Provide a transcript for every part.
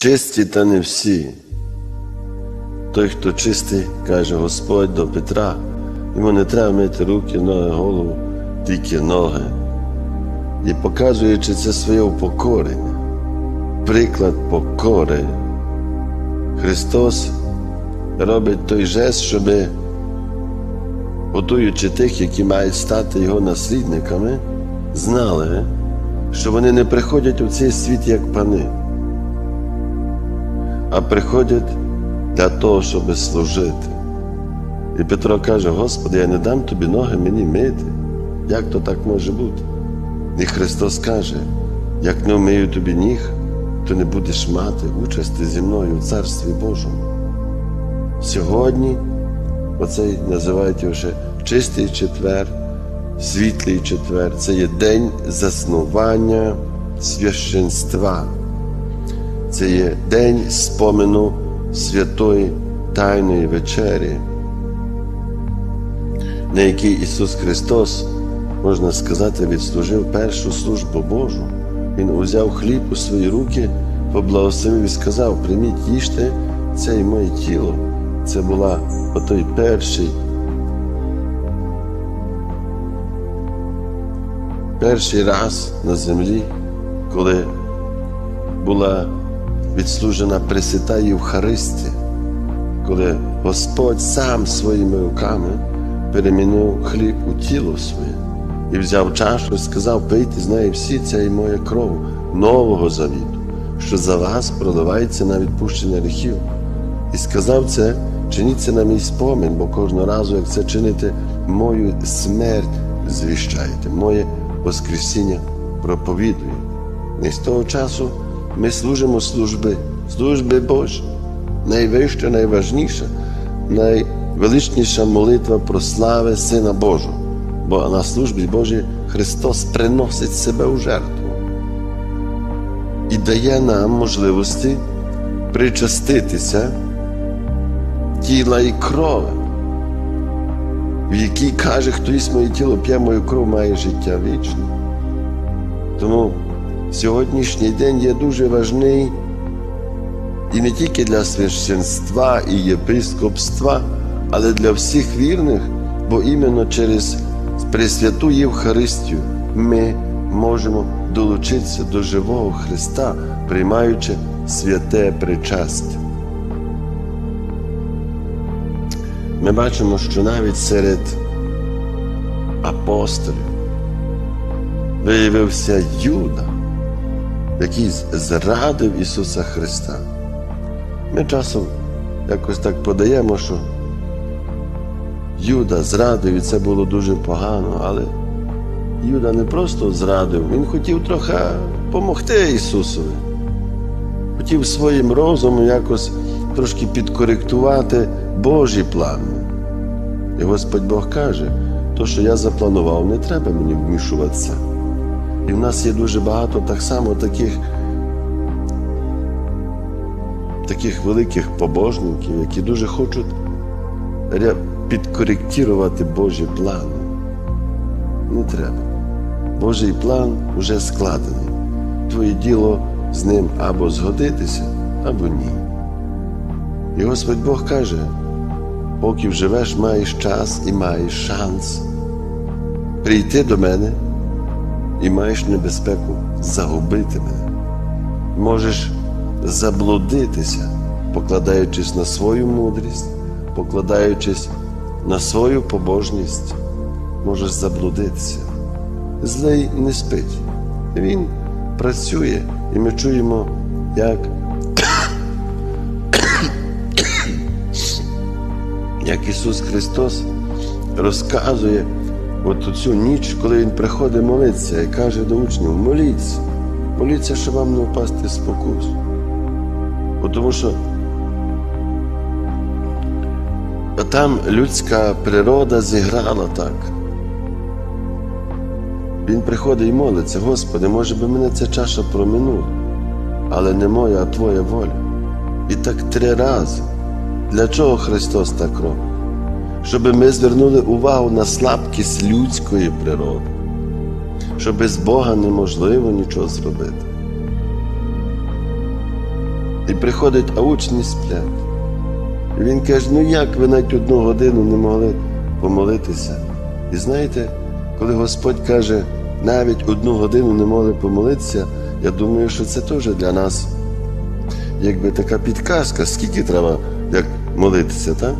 Чисті та не всі. Той, хто чистий, каже Господь до Петра, йому не треба мити руки, ноги, голову, тільки ноги. І показуючи це своє упокорення, приклад покори, Христос робить той жест, щоб, готуючи тих, які мають стати Його наслідниками, знали, що вони не приходять у цей світ як пани, а приходять для того, щоб служити. І Петро каже: Господи, я не дам тобі ноги мені мити. Як то так може бути? І Христос каже: як не вмию тобі ніг, то не будеш мати участі зі мною у Царстві Божому. Сьогодні, оцей називають ще чистий четвер, світлий четвер, це є день заснування священства. Це є день спомину святої Тайної вечері, на якій Ісус Христос, можна сказати, відслужив першу службу Божу. Він узяв хліб у свої руки, поблагословив і сказав: прийміть, їжте, це і моє тіло. Це була отой перший. Перший раз на землі, коли була відслужена Пресвята Євхаристія, коли Господь сам своїми руками перемінив хліб у тіло своє і взяв чашу і сказав, пийте з неї всі, це і моя кров нового завіту, що за вас проливається на відпущення гріхів. І сказав це, чиніть це на мій спомин, бо кожного разу, як це чините, мою смерть звіщаєте, моє Воскресіння проповідує. І з того часу ми служимо служби, служби Божі. Найвища, найважніша, найвеличніша молитва про слави Сина Божого. Бо на службі Божій Христос приносить себе у жертву і дає нам можливості причаститися тіла і крови, в якій каже, хто їсть моє тіло, п'є мою кров, має життя вічне. Тому сьогоднішній день є дуже важний і не тільки для священства і єпископства, але для всіх вірних, бо іменно через Пресвяту Євхаристію ми можемо долучитися до живого Христа, приймаючи святе причастя. Ми бачимо, що навіть серед апостолів виявився Юда, який зрадив Ісуса Христа. Ми часом якось так подаємо, що Юда зрадив, і це було дуже погано, але Юда не просто зрадив, він хотів трохи допомогти Ісусові. Хотів своїм розумом якось трошки підкоректувати Божі плани. І Господь Бог каже, то, що я запланував, не треба мені вмішуватися. І в нас є дуже багато так само таких таких великих побожників, які дуже хочуть підкоректувати Божі плани. Не треба. Божий план вже складений. Твоє діло з ним або згодитися, або ні. І Господь Бог каже, поки вживеш, маєш час і маєш шанс прийти до мене і маєш небезпеку загубити мене. Можеш заблудитися, покладаючись на свою мудрість, покладаючись на свою побожність, можеш заблудитися. Злий не спить. Він працює, і ми чуємо, як як Ісус Христос розказує от цю ніч, коли Він приходить молитися і каже до учнів, моліться, моліться, щоб вам не впасти в спокусу. Тому що там людська природа зіграла так. Він приходить і молиться, Господи, може би мене ця чаша проминула, але не моя, а Твоя воля. І так три рази. Для чого Христос так робить? Щоб ми звернули увагу на слабкість людської природи, що без Бога неможливо нічого зробити. І приходить, а учні сплять. І він каже: ну як ви навіть одну годину не могли помолитися? І знаєте, коли Господь каже, навіть одну годину не могли помолитися, я думаю, що це теж для нас якби така підказка, скільки треба як молитися, так?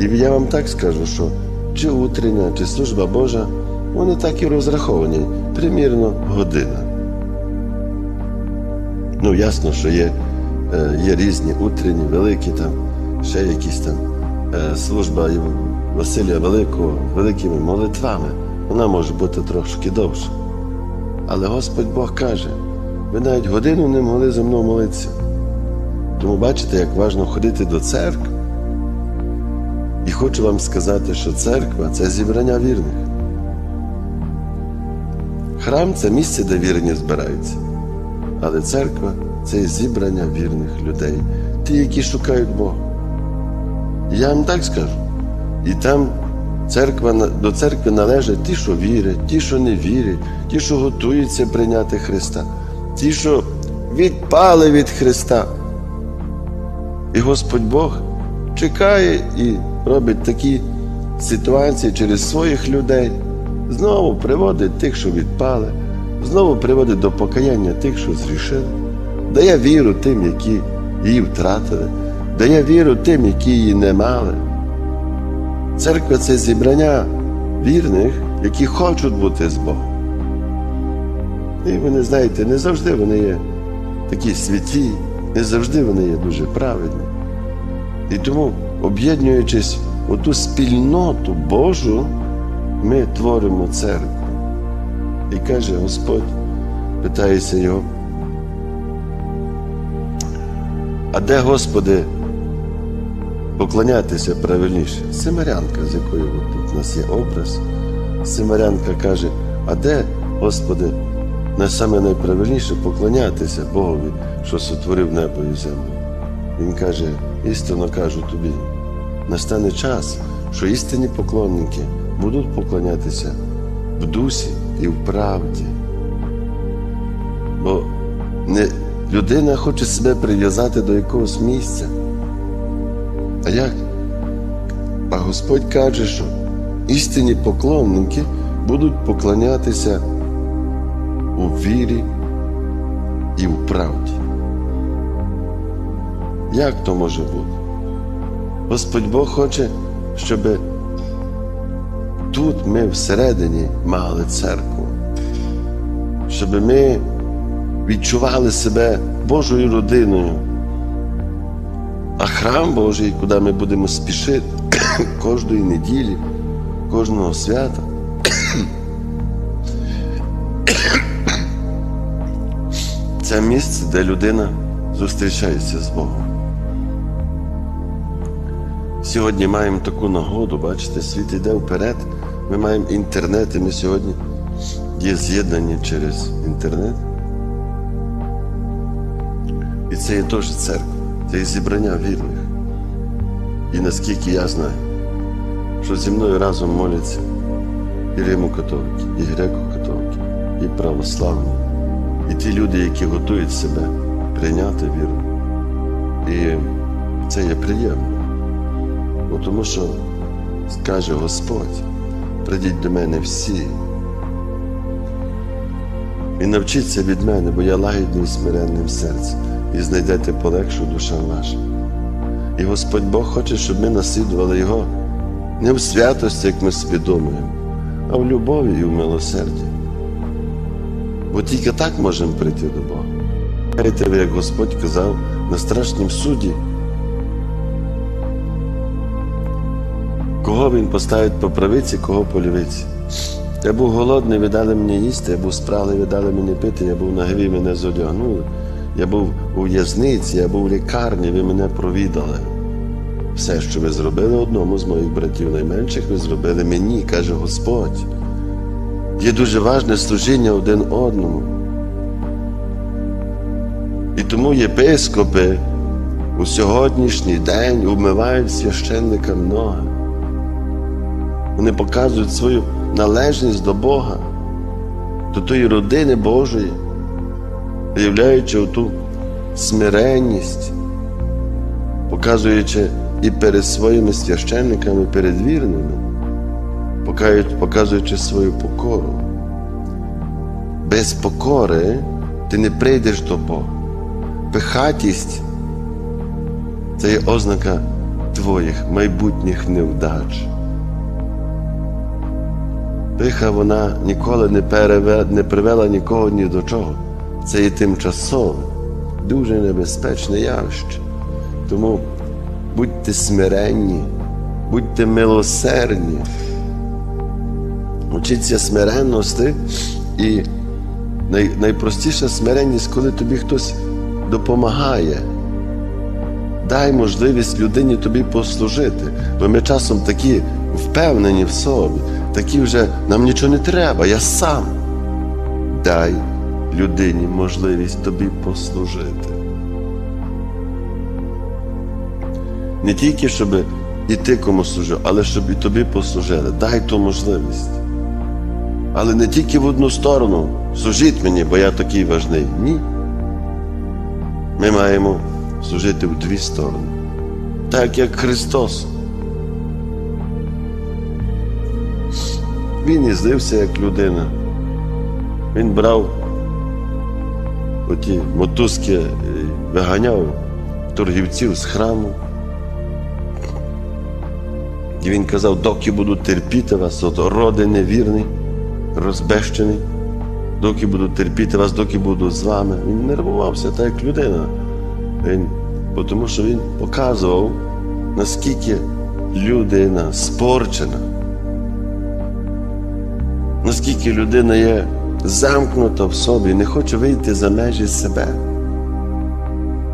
І я вам так скажу, що чи утрення, чи служба Божа, вони так і розраховані, примірно година. Ну, ясно, що є, е, є різні утренні, великі там, ще якісь там е, служба Василія Великого великими молитвами. Вона може бути трошки довша. Але Господь Бог каже, ви навіть годину не могли за мною молитися. Тому бачите, як важливо ходити до церкви. І хочу вам сказати, що церква це зібрання вірних. Храм це місце, де вірні збираються. Але церква це зібрання вірних людей, ті, які шукають Бога. Я вам так скажу. І там церква, до церкви належать ті, що вірять, ті, що не вірять, ті, що готуються прийняти Христа, ті, що відпали від Христа. І Господь Бог чекає і робить такі ситуації через своїх людей, знову приводить тих, що відпали, знову приводить до покаяння тих, що зрішили, дає віру тим, які її втратили, дає віру тим, які її не мали. Церква це зібрання вірних, які хочуть бути з Богом. І вони, знаєте, не завжди вони є такі святі, не завжди вони є дуже праведні. І тому, об'єднуючись у ту спільноту Божу, ми творимо церкву. І каже Господь, питається його, а де, Господи, поклонятися правильніше? Семарянка, з якою тут у нас є образ. Семарянка каже, а де, Господи, не саме найправильніше поклонятися Богові, що сотворив небо і землю? Він каже, істинно кажу тобі, настане час, що істинні поклонники будуть поклонятися в дусі і в правді. Бо не, людина хоче себе прив'язати до якогось місця. А як? А Господь каже, що істинні поклонники будуть поклонятися у вірі і в правді. Як то може бути? Господь Бог хоче, щоб тут ми всередині мали церкву, щоб ми відчували себе Божою родиною, а храм Божий, куди ми будемо спішити кожної неділі, кожного свята. Це місце, де людина зустрічається з Богом. Сьогодні маємо таку нагоду, бачите, світ йде вперед. Ми маємо інтернет, і ми сьогодні є з'єднані через інтернет. І це є теж церква, це є зібрання вірних. І наскільки я знаю, що зі мною разом моляться і Римо-католики, і греко-католики, і православні, і ті люди, які готують себе прийняти віру. І це є приємно. Бо тому що скаже Господь, прийдіть до мене всі. І навчіться від мене, бо я лагідний і смиренним серцем, і знайдете полегшу душа ваша. І Господь Бог хоче, щоб ми наслідували Його не в святості, як ми собі думаємо, а в любові і в милосерді. Бо тільки так можемо прийти до Бога. Знаєте, як Господь казав на страшнім суді, кого він поставить по правиці, кого по лівиці. Я був голодний, ви дали мені їсти, я був спраглий, ви дали мені пити, я був нагрі, мене зодягнули. Я був у в'язниці, я був у лікарні, ви мене провідали. Все, що ви зробили одному з моїх братів найменших, ви зробили мені, каже Господь. Є дуже важне служіння один одному. І тому єпископи у сьогоднішній день умивають священникам ноги. Вони показують свою належність до Бога, до тої родини Божої, виявляючи ту смиренність, показуючи і перед своїми священниками, перед вірними, показуючи свою покору. Без покори ти не прийдеш до Бога. Пихатість це є ознака твоїх майбутніх невдач. Пиха вона ніколи не, переве, не привела нікого ні до чого. Це є тимчасове, дуже небезпечне явище. Тому будьте смиренні, будьте милосердні, учіться смиренності і най, найпростіша смиренність, коли тобі хтось допомагає. Дай можливість людині тобі послужити, бо ми часом такі впевнені в собі, такі вже нам нічого не треба, я сам. Дай людині можливість тобі послужити. Не тільки, щоб і ти кому служив, але щоб і тобі послужили. Дай ту можливість. Але не тільки в одну сторону. Служіть мені, бо я такий важний. Ні. Ми маємо служити в дві сторони. Так як Христос. Він і злився як людина. Він брав оті мотузки, виганяв торгівців з храму. І він казав, доки буду терпіти вас, от роди невірний, розбещений, доки буду терпіти вас, доки буду з вами. Він нервувався так, як людина. Він, Тому що він показував, наскільки людина спорчена, наскільки людина є замкнута в собі, не хоче вийти за межі себе.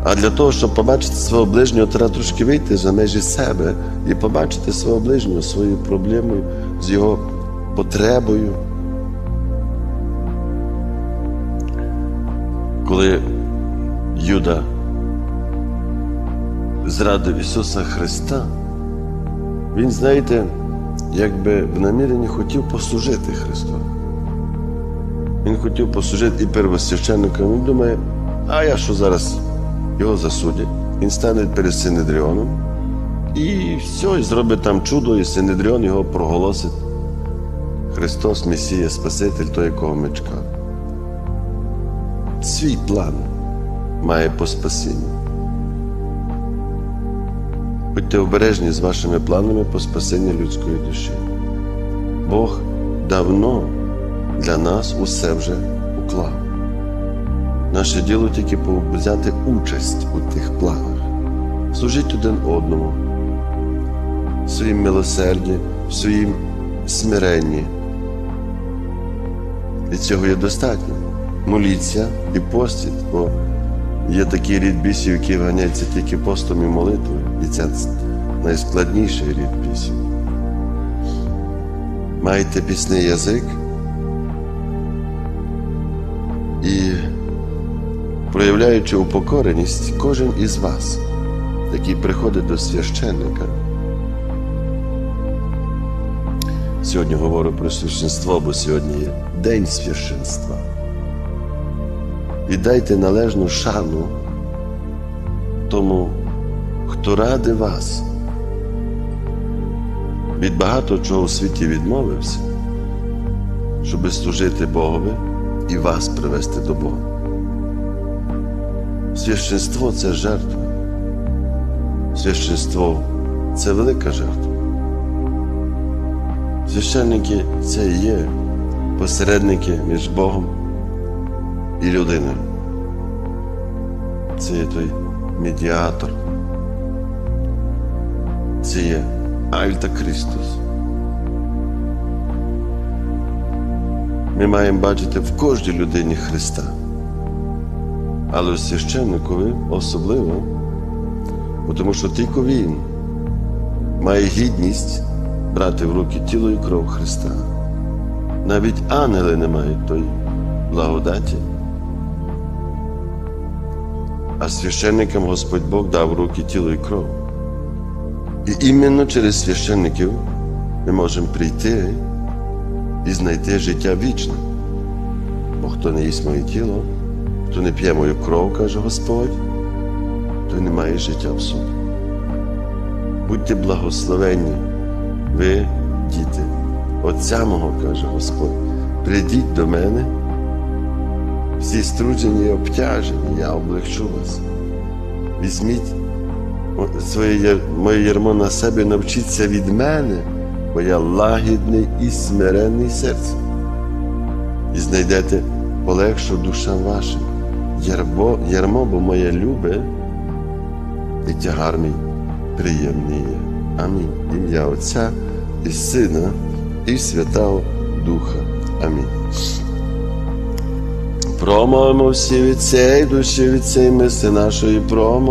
А для того, щоб побачити свого ближнього, треба трошки вийти за межі себе і побачити свого ближнього своєю проблемою, з його потребою. Коли Юда зрадив Ісуса Христа, Він, знаєте, якби в наміренні хотів послужити Христу. Він хотів послужити і первосвященникам. Він думає, а я що зараз його засудять, він стане перед Синедріоном і все, і зробить там чудо, і Синедріон його проголосить. Христос, Месія, Спаситель, той, якого ми чекали. Свій план має по спасінню. Будьте обережні з вашими планами по спасенню людської душі. Бог давно для нас усе вже уклав. Наше діло тільки взяти участь у тих планах, служити один одному, в своїм милосерді, в своїм смиренні. І цього є достатньо. Моліться і постіть, бо є такий рід бісів, який ганяється тільки постом і молитвою. І це найскладніший рід бісів. Маєте пісний язик і проявляючи упокореність, кожен із вас, який приходить до священника. Сьогодні говорю про священство, бо сьогодні є День священства. Віддайте належну шану тому, хто ради вас. Від багато чого у світі відмовився, щоби служити Богові і вас привести до Бога. Священство це жертва. Священство це велика жертва. Священники це і є посередники між Богом і людиною. Це є той медіатор. Є Альта Христос. Ми маємо бачити в кожній людині Христа. Але священникові особливо, тому що тільки він має гідність брати в руки тіло і кров Христа. Навіть ангели не мають тої благодаті. А священникам Господь Бог дав руки тіло і кров. І іменно через священників ми можемо прийти і знайти життя вічне. Бо хто не їсть моє тіло, хто не п'є мою кров, каже Господь, той не має життя в собі. Будьте благословенні, ви, діти, Отця мого, каже Господь, прийдіть до мене, всі струджені і обтяжені, я облегчу вас. Візьміть своє моє ярмо на себе, навчіться від мене, бо я лагідний і смиренний серцем. І знайдете полегшу душам вашим. Ярмо, ярмо, бо моє любе, і тягар мій приємний є. Амінь. Ім'я Отця і Сина, і Святого Духа. Амінь. Промовимо всі від цієї душі, від цієї мисли нашої промо.